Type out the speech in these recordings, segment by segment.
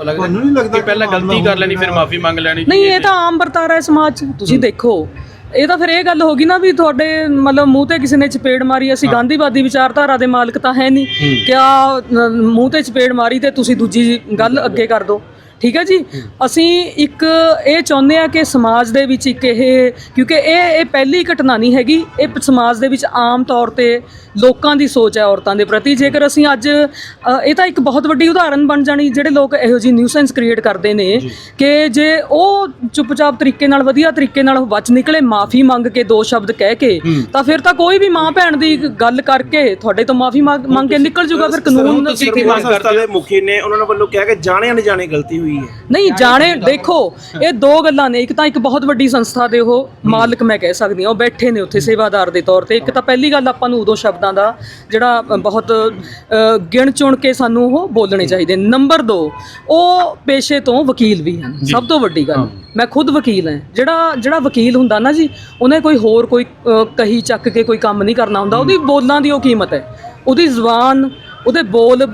ਲੱਗਦਾ ਤੁਹਾਨੂੰ ਨਹੀਂ ਲੱਗਦਾ ਕਿ ਪਹਿਲਾਂ ਕਿ ਗਲਤੀ ਕਰ ਲੈਣੀ ਫਿਰ ਮਾਫੀ ਮੰਗ ਲੈਣੀ ਨਹੀਂ ਇਹ ਤਾਂ ਆਮ ਵਰਤਾਰਾ ਹੈ ਸਮਾਜ 'ਚ। ਤੁਸੀਂ ਦੇਖੋ ਇਹ ਤਾਂ ਫਿਰ ਇਹ ਗੱਲ ਹੋ ਗਈ ਨਾ ਵੀ ਤੁਹਾਡੇ ਮਤਲਬ ਮੂੰਹ ਤੇ ਕਿਸੇ ਨੇ ਚਪੇੜ ਮਾਰੀ ਅਸੀਂ ਗਾਂਧੀਵਾਦੀ ਵਿਚਾਰਧਾਰਾ ਦੇ ਮਾਲਕ ਤਾਂ ਹੈ ਨਹੀਂ ਕਿਆ ਮੂੰਹ ਤੇ ਚਪੇੜ ਮਾਰੀ ਤੇ ਤੁਸੀਂ ਦੂਜੀ ਗੱਲ ਅੱਗੇ ਕਰ ਦਿਓ ਠੀਕ ਹੈ ਜੀ? ਅਸੀਂ ਇੱਕ ਇਹ ਚਾਹੁੰਦੇ ਆ ਕਿ ਸਮਾਜ ਦੇ ਵਿੱਚ ਇੱਕ ਇਹ ਕਿਉਂਕਿ ਇਹ ਇਹ ਪਹਿਲੀ ਘਟਨਾ ਨਹੀਂ ਹੈਗੀ। ਇਹ ਸਮਾਜ ਦੇ ਵਿੱਚ ਆਮ ਤੌਰ ਤੇ ਲੋਕਾਂ ਦੀ ਸੋਚ ਹੈ ਔਰਤਾਂ ਦੇ ਪ੍ਰਤੀ। ਜੇਕਰ ਅਸੀਂ ਅੱਜ ਅ, ਇਹ ਤਾਂ ਇੱਕ ਬਹੁਤ ਵੱਡੀ ਉਦਾਹਰਨ ਬਣ ਜਾਣੀ ਜਿਹੜੇ ਲੋਕ ਇਹੋ ਜਿਹੀ ਨਿਊਸੈਂਸ ਕ੍ਰੀਏਟ ਕਰਦੇ ਨੇ ਕਿ ਜੇ ਉਹ ਚੁੱਪਚਾਪ ਤਰੀਕੇ ਨਾਲ ਵਧੀਆ ਤਰੀਕੇ ਨਾਲ ਬਚ ਨਿਕਲੇ ਮਾਫੀ ਮੰਗ ਕੇ ਦੋ ਸ਼ਬਦ ਕਹਿ ਕੇ ਤਾਂ ਫਿਰ ਤਾਂ ਕੋਈ ਵੀ ਮਾਂ ਭੈਣ ਦੀ ਗੱਲ ਕਰਕੇ ਤੁਹਾਡੇ ਤੋਂ ਮਾਫੀ ਮੰਗ ਕੇ ਨਿਕਲ ਜੂਗਾ ਫਿਰ ਕਾਨੂੰਨ ਤੁਸੀਂ ਕੀ ਸਿਰਮੌਰ ਮੰਗ ਸੰਸਥਾ ਦੇ ਮੁਖੀ ਨੇ ਉਹਨਾਂ ਵੱਲੋਂ ਕਿਹਾ ਕਿ ਜਾਣੇ ਅਣਜਾਣੇ ਗਲਤੀ ਹੋਈ ਹੈ। ਨਹੀਂ ਜਾਣੇ ਦੇਖੋ ਇਹ ਦੋ ਗੱਲਾਂ ਨੇ ਇੱਕ ਤਾਂ ਇੱਕ ਬਹੁਤ ਵੱਡੀ ਸੰਸਥਾ ਦੇ ਉਹ ਮਾਲਕ ਮੈਂ ਕਹਿ ਸਕਦੀ ਹਾਂ ਉਹ ਬੈਠੇ ਨੇ ਉੱਥੇ ਸੇਵਾਦਾਰ ਦੇ ਤੌਰ ਤੇ ਇੱਕ ਤਾਂ ਪਹਿਲੀ ਗੱਲ ਆਪਾਂ ਨੂੰ ਉਦੋਂ ਸ਼ਬਦਾਂ ਦਾ ਜਿਹੜਾ ਬਹੁਤ ਗਿਣ ਚੁਣ ਕੇ ਸਾਨੂੰ ਉਹ ਬੋਲਣੇ ਚਾਹੀਦੇ। ਨੰਬਰ 2 ਉਹ ਪੇਸ਼ੇ ਤੋਂ ਵਕੀਲ ਵੀ ਹਨ। ਸਭ ਤੋਂ ਵੱਡੀ ਗੱਲ ਮੈਂ ਖੁਦ ਵਕੀਲ ਹਾਂ। ਜਿਹੜਾ ਜਿਹੜਾ ਵਕੀਲ ਹੁੰਦਾ ਨਾ ਜੀ ਉਹਨੇ ਕੋਈ ਹੋਰ ਕੋਈ ਕਹੀ ਚੱਕ ਕੇ ਕੋਈ ਕੰਮ ਨਹੀਂ ਕਰਨਾ ਹੁੰਦਾ ਉਹਦੀ ਬੋਲਾਂ ਦੀ ਉਹ ਕੀਮਤ ਹੈ। ਉਹਦੀ ਜ਼ੁਬਾਨ ਉਹਦੇ ਬੋਲ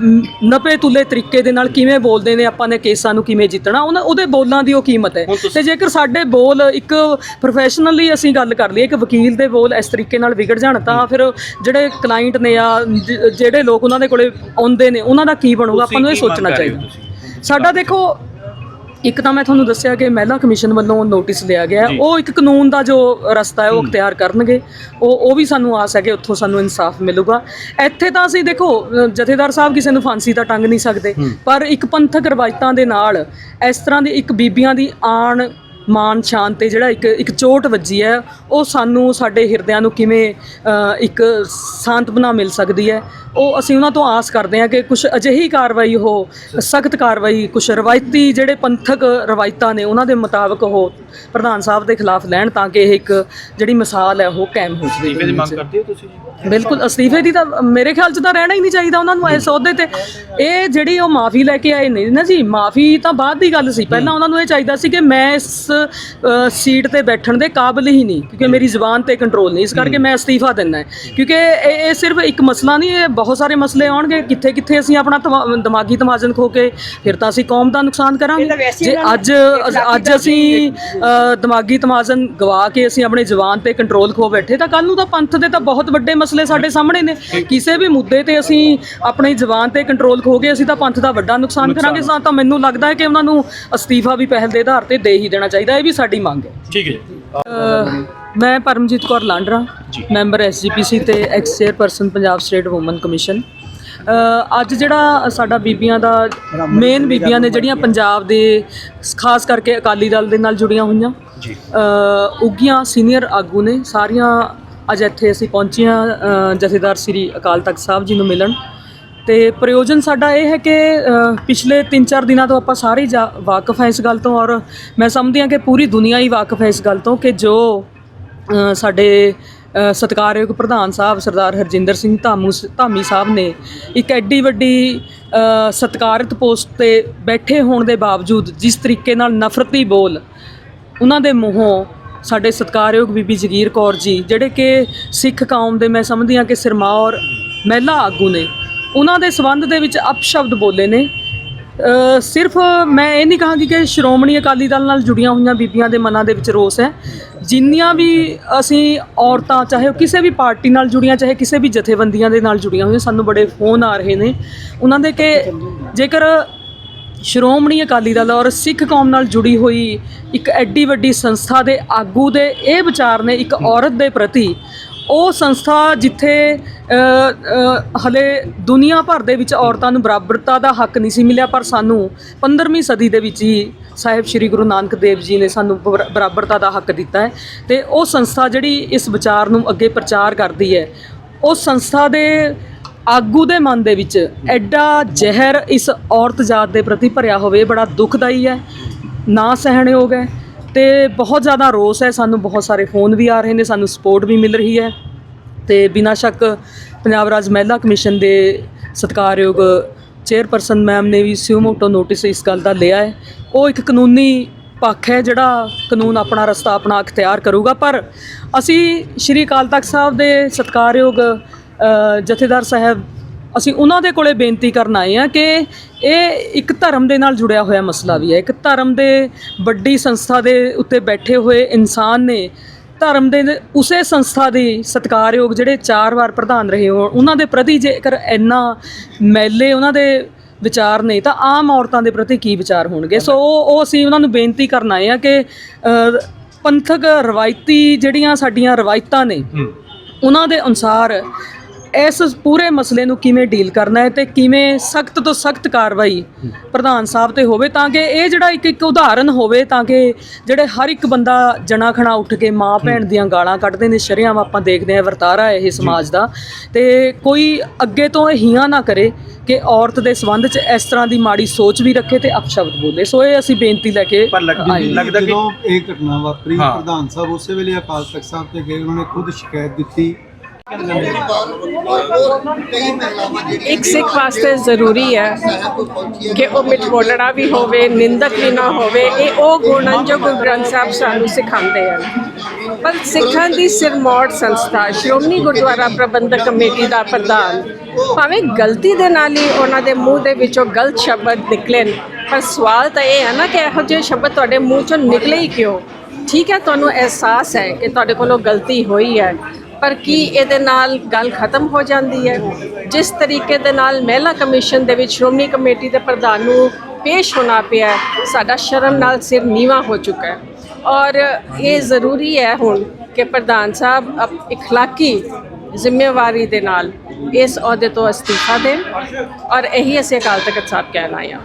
ਨਪੇ ਤੁਲੇ ਤਰੀਕੇ ਦੇ ਨਾਲ ਕਿਵੇਂ ਬੋਲਦੇ ਨੇ ਆਪਾਂ ਨੇ ਕੇਸਾਂ ਨੂੰ ਕਿਵੇਂ ਜਿੱਤਣਾ ਉਹਨਾਂ ਉਹਦੇ ਬੋਲਾਂ ਦੀ ਉਹ ਕੀਮਤ ਹੈ। ਤੇ ਜੇਕਰ ਸਾਡੇ ਬੋਲ ਇੱਕ ਪ੍ਰੋਫੈਸ਼ਨਲੀ ਅਸੀਂ ਗੱਲ ਕਰ ਲਈਏ ਕਿ ਵਕੀਲ ਦੇ ਬੋਲ ਇਸ ਤਰੀਕੇ ਨਾਲ ਵਿਗੜ ਜਾਣ ਤਾਂ ਫਿਰ ਜਿਹੜੇ ਕਲਾਇੰਟ ਨੇ ਜ- ਜਿਹੜੇ ਲੋਕ ਉਹਨਾਂ ਦੇ ਕੋਲੇ ਆਉਂਦੇ ਨੇ ਉਹਨਾਂ ਦਾ ਕੀ ਬਣੂਗਾ? ਆਪਾਂ ਨੂੰ ਇਹ ਸੋਚਣਾ ਚਾਹੀਦਾ। ਸਾਡਾ ਦੇਖੋ ਇੱਕ ਤਾਂ ਮੈਂ ਤੁਹਾਨੂੰ ਦੱਸਿਆ ਕਿ ਮਹਿਲਾ ਕਮਿਸ਼ਨ ਵੱਲੋਂ ਨੋਟਿਸ ਲਿਆ ਗਿਆ। ਉਹ ਇੱਕ ਕਾਨੂੰਨ ਦਾ ਜੋ ਰਸਤਾ ਹੈ ਉਹ ਅਖਤਿਆਰ ਕਰਨਗੇ। ਉਹ ਉਹ ਵੀ ਸਾਨੂੰ ਆਸ ਹੈ ਕਿ ਉੱਥੋਂ ਸਾਨੂੰ ਇਨਸਾਫ ਮਿਲੂਗਾ। ਇੱਥੇ ਤਾਂ ਅਸੀਂ ਦੇਖੋ ਜਥੇਦਾਰ ਸਾਹਿਬ ਕਿਸੇ ਨੂੰ ਫਾਂਸੀ ਤਾਂ ਟੰਗ ਨਹੀਂ ਸਕਦੇ। ਪਰ ਇੱਕ ਪੰਥਕ ਰਵਾਇਤਾਂ ਦੇ ਨਾਲ ਇਸ ਤਰ੍ਹਾਂ ਦੀ ਇੱਕ ਬੀਬੀਆਂ ਦੀ ਆਣ ਮਾਨ ਸ਼ਾਨ ਤੇ ਜਿਹੜਾ ਇੱਕ ਇੱਕ ਚੋਟ ਵੱਜੀ ਹੈ, ਉਹ ਸਾਨੂੰ ਸਾਡੇ ਹਿਰਦਿਆਂ ਨੂੰ ਕਿਵੇਂ ਇੱਕ ਸਾਂਤਵਨਾ ਮਿਲ ਸਕਦੀ ਹੈ। ਉਹ ਅਸੀਂ ਉਹਨਾਂ ਤੋਂ ਆਸ ਕਰਦੇ ਹਾਂ ਕਿ ਕੁਝ ਅਜਿਹੀ ਕਾਰਵਾਈ ਹੋ, ਸਖਤ ਕਾਰਵਾਈ ਕੁਝ ਰਵਾਇਤੀ ਜਿਹੜੇ ਪੰਥਕ ਰਵਾਇਤਾਂ ਨੇ, ਉਹਨਾਂ ਦੇ ਮੁਤਾਬਕ ਉਹ ਪ੍ਰਧਾਨ ਸਾਹਿਬ ਦੇ ਖਿਲਾਫ ਲੈਣ ਤਾਂ ਕਿ ਇਹ ਇੱਕ ਜਿਹੜੀ ਮਿਸਾਲ ਹੈ, ਉਹ ਕਾਇਮ ਹੋ ਸਕੇ ਮੰਗ ਕਰਦੇ ਹੋ ਤੁਸੀਂ? ਬਿਲਕੁਲ ਅਸਤੀਫੇ ਦੀ ਤਾਂ ਮੇਰੇ ਖਿਆਲ 'ਚ ਤਾਂ ਰਹਿਣਾ ਹੀ ਨਹੀਂ ਚਾਹੀਦਾ ਉਹਨਾਂ ਨੂੰ ਇਸ ਅਹੁਦੇ ਤੇ। ਇਹ ਜਿਹੜੀ ਉਹ ਮਾਫੀ ਲੈ ਕੇ ਆਏ ਨੇ ਨਾ ਜੀ ਮਾਫੀ ਤਾਂ ਬਾਅਦ ਦੀ ਗੱਲ ਸੀ। ਪਹਿਲਾਂ ਉਹਨਾਂ ਨੂੰ ਇਹ ਚਾਹੀਦਾ ਸੀ ਕਿ ਮੈਂ ਇਸ ਸੀਟ ਤੇ ਬੈਠਣ ਦੇ ਕਾਬਿਲ ਹੀ ਨਹੀਂ ਕਿਉਂਕਿ ਮੇਰੀ ਜ਼ੁਬਾਨ ਤੇ ਕੰਟਰੋਲ ਨਹੀਂ। ਇਸ ਕਰਕੇ ਮੈਂ ਅਸਤੀਫਾ ਦਿੰਦਾ ਕਿਉਂਕਿ ਇਹ ਸਿਰਫ ਇੱਕ ਮਸਲਾ ਨਹੀਂ ਇਹ ਬਹੁਤ ਸਾਰੇ ਮਸਲੇ ਆਉਣਗੇ। ਕਿੱਥੇ ਕਿੱਥੇ ਅਸੀਂ ਆਪਣਾ ਦਿਮਾਗੀ ਤਮਾਜ਼ਨ ਖੋ ਕੇ ਫਿਰ ਤਾਂ ਅਸੀਂ ਕੌਮ ਦਾ ਨੁਕਸਾਨ ਕਰਾਂਗੇ। ਜੇ ਅੱਜ ਅੱਜ ਅਸੀਂ ਦਿਮਾਗੀ ਤਮਾਜ਼ਨ ਗਵਾ ਕੇ ਅਸੀਂ ਆਪਣੇ ਜ਼ੁਬਾਨ ਤੇ ਕੰਟਰੋਲ ਖੋ ਬੈਠੇ ਤਾਂ ਕੱਲ ਨੂੰ ਤਾਂ ਪੰਥ ਦੇ ਤਾਂ ਬਹੁਤ ਵੱਡੇ ਮਸਲੇ ਸਾਡੇ ਸਾਹਮਣੇ ਨੇ। ਕਿਸੇ ਵੀ ਮੁੱਦੇ ਤੇ ਅਸੀਂ ਆਪਣੀ ਜ਼ੁਬਾਨ ਤੇ ਕੰਟਰੋਲ ਖੋ ਗਏ ਅਸੀਂ ਤਾਂ ਪੰਥ ਦਾ ਵੱਡਾ ਨੁਕਸਾਨ ਕਰਾਂਗੇ ਤਾਂ ਤਾਂ ਮੈਨੂੰ ਲੱਗਦਾ ਹੈ ਕਿ ਉਹਨਾਂ ਨੂੰ ਅਸਤੀਫਾ ਵੀ ਪਹਿਲ ਦੇ ਆਧਾਰ ਤੇ ਦੇ ਹੀ ਦੇਣਾ ਚਾਹੀਦਾ ਇਹ ਵੀ ਸਾਡੀ ਮੰਗ ਹੈ। ਠੀਕ ਹੈ ਮੈਂ ਪਰਮਜੀਤ ਕੌਰ ਲਾਂਡਰਾ ਮੈਂਬਰ ਐਸਜੀਪੀਸੀ ਤੇ ex chairperson Punjab state women commission. ਅੱਜ ਜਿਹੜਾ ਸਾਡਾ ਬੀਬੀਆਂ ਦਾ ਮੇਨ ਬੀਬੀਆਂ ਨੇ ਜਿਹੜੀਆਂ ਪੰਜਾਬ ਦੇ ਖਾਸ ਕਰਕੇ ਅਕਾਲੀ ਦਲ ਦੇ ਨਾਲ ਜੁੜੀਆਂ ਹੋਈਆਂ ਜੀ। ਉੱਗੀਆਂ ਸੀਨੀਅਰ ਆਗੂ ਨੇ ਸਾਰੀਆਂ ਅੱਜ ਇੱਥੇ ਅਸੀਂ ਪਹੁੰਚੇ ਹਾਂ ਜਥੇਦਾਰ ਸ੍ਰੀ ਅਕਾਲ ਤਖਤ ਸਾਹਿਬ ਜੀ ਨੂੰ ਮਿਲਣ। ਤੇ ਪ੍ਰਯੋਜਨ ਸਾਡਾ ਇਹ ਹੈ ਕਿ ਪਿਛਲੇ 3-4 ਦਿਨਾਂ ਤੋਂ ਆਪਾਂ ਸਾਰੇ ਹੀ ਜਾ- ਵਾਕਿਫ ਹਾਂ ਇਸ ਗੱਲ ਤੋਂ ਔਰ ਮੈਂ ਸਮਝਦੀ ਹਾਂ ਕਿ ਪੂਰੀ ਦੁਨੀਆ ਹੀ ਵਾਕਿਫ ਹੈ ਇਸ ਗੱਲ ਤੋਂ ਕਿ ਜੋ ਸਾਡੇ ਅ, ਸਤਿਕਾਰਯੋਗ ਪ੍ਰਧਾਨ ਸਾਹਿਬ ਸਰਦਾਰ ਹਰਜਿੰਦਰ ਸਿੰਘ ਧਾਮੂ ਸ- ਧਾਮੀ ਸਾਹਿਬ ਨੇ ਇੱਕ ਐਡੀ ਵੱਡੀ ਅ, ਸਤਿਕਾਰਤ ਪੋਸਟ ਤੇ ਬੈਠੇ ਹੋਣ ਦੇ ਬਾਵਜੂਦ ਜਿਸ ਤਰੀਕੇ ਨਾਲ ਨਫ਼ਰਤੀ ਬੋਲ ਉਹਨਾਂ ਦੇ ਮੂੰਹੋਂ ਸਾਡੇ ਸਤਿਕਾਰਯੋਗ ਬੀਬੀ ਜਗੀਰ ਕੌਰ ਜੀ, ਜਿਹੜੇ ਕਿ ਸਿੱਖ ਕੌਮ ਦੇ ਮੈਂ ਸਮਝਦੀ ਹਾਂ ਕਿ ਸਿਰਮੌਰ ਮਹਿਲਾ ਆਗੂ ਨੇ, ਉਹਨਾਂ ਦੇ ਸਬੰਧ ਦੇ ਵਿੱਚ ਅਪਸ਼ਬਦ ਬੋਲੇ ਨੇ। ਸਿਰਫ ਮੈਂ ਇਹ ਨਹੀਂ ਕਹਾਂਗੀ ਕਿ ਸ਼੍ਰੋਮਣੀ ਅਕਾਲੀ ਦਲ ਨਾਲ ਜੁੜੀਆਂ ਹੋਈਆਂ ਬੀਬੀਆਂ ਦੇ ਮਨਾਂ ਦੇ ਵਿੱਚ ਰੋਸ ਹੈ। ਜਿੰਨੀਆਂ ਵੀ ਅਸੀਂ ਔਰਤਾਂ, ਚਾਹੇ ਉਹ ਕਿਸੇ ਵੀ ਪਾਰਟੀ ਨਾਲ ਜੁੜੀਆਂ, ਚਾਹੇ ਕਿਸੇ ਵੀ ਜਥੇਬੰਦੀਆਂ ਦੇ ਨਾਲ ਜੁੜੀਆਂ ਹੋਈਆਂ, ਸਾਨੂੰ ਬੜੇ ਫੋਨ ਆ ਰਹੇ ਨੇ। ਉਹਨਾਂ ਦੇ ਕਿ ਜੇਕਰ ਸ਼੍ਰੋਮਣੀ ਅਕਾਲੀ ਦਲ ਔਰ ਸਿੱਖ ਕੌਮ ਨਾਲ ਜੁੜੀ ਹੋਈ ਇੱਕ ਐਡੀ ਵੱਡੀ ਸੰਸਥਾ ਦੇ ਆਗੂ ਦੇ ਇਹ ਵਿਚਾਰ ਨੇ ਇੱਕ ਔਰਤ ਦੇ ਪ੍ਰਤੀ। ਉਹ ਸੰਸਥਾ ਜਿੱਥੇ ਅ, ਹਲੇ ਦੁਨੀਆ ਭਰ ਦੇ ਵਿੱਚ ਔਰਤਾਂ ਨੂੰ ਬਰਾਬਰਤਾ ਦਾ ਹੱਕ ਨਹੀਂ ਸੀ ਮਿਲਿਆ ਪਰ ਸਾਨੂੰ 15ਵੀਂ ਸਦੀ ਦੇ ਵਿੱਚ ਹੀ ਸਾਹਿਬ ਸ੍ਰੀ ਗੁਰੂ ਨਾਨਕ ਦੇਵ ਜੀ ਨੇ ਸਾਨੂੰ ਬਰ- ਬਰਾਬਰਤਾ ਦਾ ਹੱਕ ਦਿੱਤਾ ਹੈ ਤੇ ਉਹ ਸੰਸਥਾ ਜਿਹੜੀ ਇਸ ਵਿਚਾਰ ਨੂੰ ਅੱਗੇ ਪ੍ਰਚਾਰ ਕਰਦੀ ਹੈ ਉਹ ਸੰਸਥਾ ਦੇ ਆਗੂ ਦੇ ਮਨ ਦੇ ਵਿੱਚ ਐਡਾ ਜ਼ਹਿਰ ਇਸ ਔਰਤ ਜਾਤ ਦੇ ਪ੍ਰਤੀ ਭਰਿਆ ਹੋਵੇ ਬੜਾ ਦੁਖਦਾਈ ਹੈ, ਨਾ ਸਹਿਣਯੋਗ ਹੈ ਤੇ ਬਹੁਤ ਜ਼ਿਆਦਾ ਰੋਸ ਹੈ, ਸਾਨੂੰ ਬਹੁਤ ਸਾਰੇ ਫੋਨ ਵੀ ਆ ਰਹੇ ਨੇ, ਸਾਨੂੰ ਸਪੋਰਟ ਵੀ ਮਿਲ ਰਹੀ ਹੈ ਤੇ ਬਿਨਾਂ ਸ਼ੱਕ ਪੰਜਾਬ ਰਾਜ ਮਹਿਲਾ ਕਮਿਸ਼ਨ ਦੇ ਸਤਿਕਾਰਯੋਗ ਚੇਅਰਪਰਸਨ ਮੈਮ ਨੇ ਵੀ ਸਿਉਮੋਟੋ ਨੋਟਿਸ ਇਸ ਗੱਲ ਦਾ ਲਿਆ ਹੈ। ਉਹ ਇੱਕ ਕਾਨੂੰਨੀ ਪੱਖ ਹੈ ਜਿਹੜਾ ਕਾਨੂੰਨ ਆਪਣਾ ਰਸਤਾ ਆਪਣਾ ਅਖਤਿਆਰ ਕਰੂਗਾ, ਪਰ ਅਸੀਂ ਸ਼੍ਰੀ ਅਕਾਲ ਤਖਤ ਸਾਹਿਬ ਦੇ ਸਤਿਕਾਰਯੋਗ ਜਥੇਦਾਰ ਸਾਹਿਬ ਅਸੀਂ ਉਹਨਾਂ ਦੇ ਕੋਲੇ ਬੇਨਤੀ ਕਰਨ ਆਏ ਆ ਕਿ ਇਹ ਇੱਕ ਧਰਮ ਦੇ ਨਾਲ ਜੁੜਿਆ ਹੋਇਆ ਮਸਲਾ ਵੀ ਹੈ। ਇੱਕ ਧਰਮ ਦੇ ਵੱਡੀ ਸੰਸਥਾ ਦੇ ਉੱਤੇ ਬੈਠੇ ਹੋਏ ਇਨਸਾਨ ਨੇ ਧਰਮ ਦੇ ਉਸੇ ਸੰਸਥਾ ਦੀ ਸਤਿਕਾਰਯੋਗ ਜਿਹੜੇ ਚਾਰ ਵਾਰ ਪ੍ਰਧਾਨ ਰਹੇ ਹੋਣ ਉਹਨਾਂ ਦੇ ਪ੍ਰਤੀ ਜੇਕਰ ਇੰਨਾ ਮੈਲੇ ਉਹਨਾਂ ਦੇ ਵਿਚਾਰ ਨੇ ਤਾਂ ਆਮ ਔਰਤਾਂ ਦੇ ਪ੍ਰਤੀ ਕੀ ਵਿਚਾਰ ਹੋਣਗੇ? ਸੋ ਉਹ ਅਸੀਂ ਉਹਨਾਂ ਨੂੰ ਬੇਨਤੀ ਕਰਨ ਆਏ ਆ ਕਿ ਪੰਥਕ ਰਵਾਇਤੀ ਜਿਹੜੀਆਂ ਸਾਡੀਆਂ ਰਵਾਇਤਾਂ ਨੇ ਉਹਨਾਂ ਦੇ ਅਨੁਸਾਰ ਇਸ ਪੂਰੇ ਮਸਲੇ ਨੂੰ ਕਿਵੇਂ ਡੀਲ ਕਰਨਾ ਹੈ ਤੇ ਕਿਵੇਂ ਸਖਤ ਤੋਂ ਸਖਤ ਕਾਰਵਾਈ ਪ੍ਰਧਾਨ ਸਾਹਿਬ ਤੇ ਹੋਵੇ ਤਾਂ ਕਿ ਇਹ ਜਿਹੜਾ ਇੱਕ ਇੱਕ ਉਦਾਹਰਨ ਹੋਵੇ ਤਾਂ ਕਿ ਜਿਹੜੇ ਹਰ ਇੱਕ ਬੰਦਾ ਜਣਾ ਖਣਾ ਉੱਠ ਕੇ ਮਾਂ ਭੈਣ ਦੀਆਂ ਗਾਲਾਂ ਕੱਢਦੇ ਨੇ ਸ਼ਰਿਆਮ ਆਪਾਂ ਦੇਖਦੇ ਹਾਂ ਵਰਤਾਰਾ ਇਹ ਸਮਾਜ ਦਾ ਤੇ ਕੋਈ ਅੱਗੇ ਤੋਂ ਇਹ ਹੀਆਂ ਨਾ ਕਰੇ ਕਿ ਔਰਤ ਦੇ ਸੰਬੰਧ 'ਚ ਇਸ ਤਰ੍ਹਾਂ ਦੀ ਮਾੜੀ ਸੋਚ ਵੀ ਰੱਖੇ ਤੇ ਅਪਸ਼ਬਦ ਬੋਲੇ ਸੋ ਇਹ ਅਸੀਂ ਬੇਨਤੀ ਲੈ ਕੇ ਪਰ। ਲੱਗਦਾ ਕਿ ਇਹ ਘਟਨਾ ਵਾਪਰੀ। ਪ੍ਰਧਾਨ ਸਾਹਿਬ ਉਸੇ ਵੇਲੇ ਅਕਾਲ ਤਖਤ ਸਾਹਿਬ ਤੇ ਗਏ ਉਹਨਾਂ ਨੇ ਖੁਦ ਸ਼ਿਕਾਇਤ ਦਿੱਤੀ ਇੱਕ ਸਿੱਖ ਵਾਸਤੇ ਜ਼ਰੂਰੀ ਹੈ ਕਿ ਉਹ ਮਿਟਮੋੜਣਾ ਵੀ ਹੋਵੇ ਨਿੰਦਕ ਵੀ ਨਾ ਹੋਵੇ ਇਹ ਉਹ ਗੁਣ ਹਨ ਜੋ ਗੁਰੂ ਗ੍ਰੰਥ ਸਾਹਿਬ ਸਾਨੂੰ ਸਿਖਾਉਂਦੇ ਹਨ। ਪਰ ਸਿੱਖਾਂ ਦੀ ਸਿਰਮੌੜ ਸੰਸਥਾ ਸ਼੍ਰੋਮਣੀ ਗੁਰਦੁਆਰਾ ਪ੍ਰਬੰਧਕ ਕਮੇਟੀ ਦਾ ਪ੍ਰਧਾਨ ਭਾਵੇਂ ਗਲਤੀ ਦੇ ਨਾਲ ਹੀ ਉਹਨਾਂ ਦੇ ਮੂੰਹ ਦੇ ਵਿੱਚੋਂ ਗਲਤ ਸ਼ਬਦ ਨਿਕਲੇ ਨੇ, ਪਰ ਸਵਾਲ ਤਾਂ ਇਹ ਹੈ ਨਾ ਕਿ ਇਹੋ ਜਿਹੇ ਸ਼ਬਦ ਤੁਹਾਡੇ ਮੂੰਹ ਚੋਂ ਨਿਕਲੇ ਹੀ ਕਿਉਂ? ਠੀਕ ਹੈ ਤੁਹਾਨੂੰ ਅਹਿਸਾਸ ਹੈ ਕਿ ਤੁਹਾਡੇ ਕੋਲੋਂ ਗਲਤੀ ਹੋਈ ਹੈ। ਪਰ ਕੀ ਇਹਦੇ ਨਾਲ ਗੱਲ ਖਤਮ ਹੋ ਜਾਂਦੀ ਹੈ? ਜਿਸ ਤਰੀਕੇ ਦੇ ਨਾਲ ਮਹਿਲਾ ਕਮਿਸ਼ਨ ਦੇ ਵਿੱਚ ਸ਼੍ਰੋਮਣੀ ਕਮੇਟੀ ਦੇ ਪ੍ਰਧਾਨ ਨੂੰ ਪੇਸ਼ ਹੋਣਾ ਪਿਆ ਸਾਡਾ ਸ਼ਰਮ ਨਾਲ ਸਿਰ ਨੀਵਾ ਹੋ ਚੁੱਕਾ ਹੈ। ਔਰ ਇਹ ਜ਼ਰੂਰੀ ਹੈ ਹੁਣ ਕਿ ਪ੍ਰਧਾਨ ਸਾਹਿਬ ਅਪ- ਇਖਲਾਕੀ ਜ਼ਿੰਮੇਵਾਰੀ ਦੇ ਨਾਲ ਇਸ ਅਹੁਦੇ ਤੋਂ ਅਸਤੀਫਾ ਦੇਣ। ਔਰ ਇਹੀ ਅਸੀਂ ਅਕਾਲ ਤਖਤ ਸਾਹਿਬ ਕਹਿਣਾ ਆ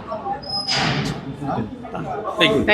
ਥੈਂਕ ਯੂ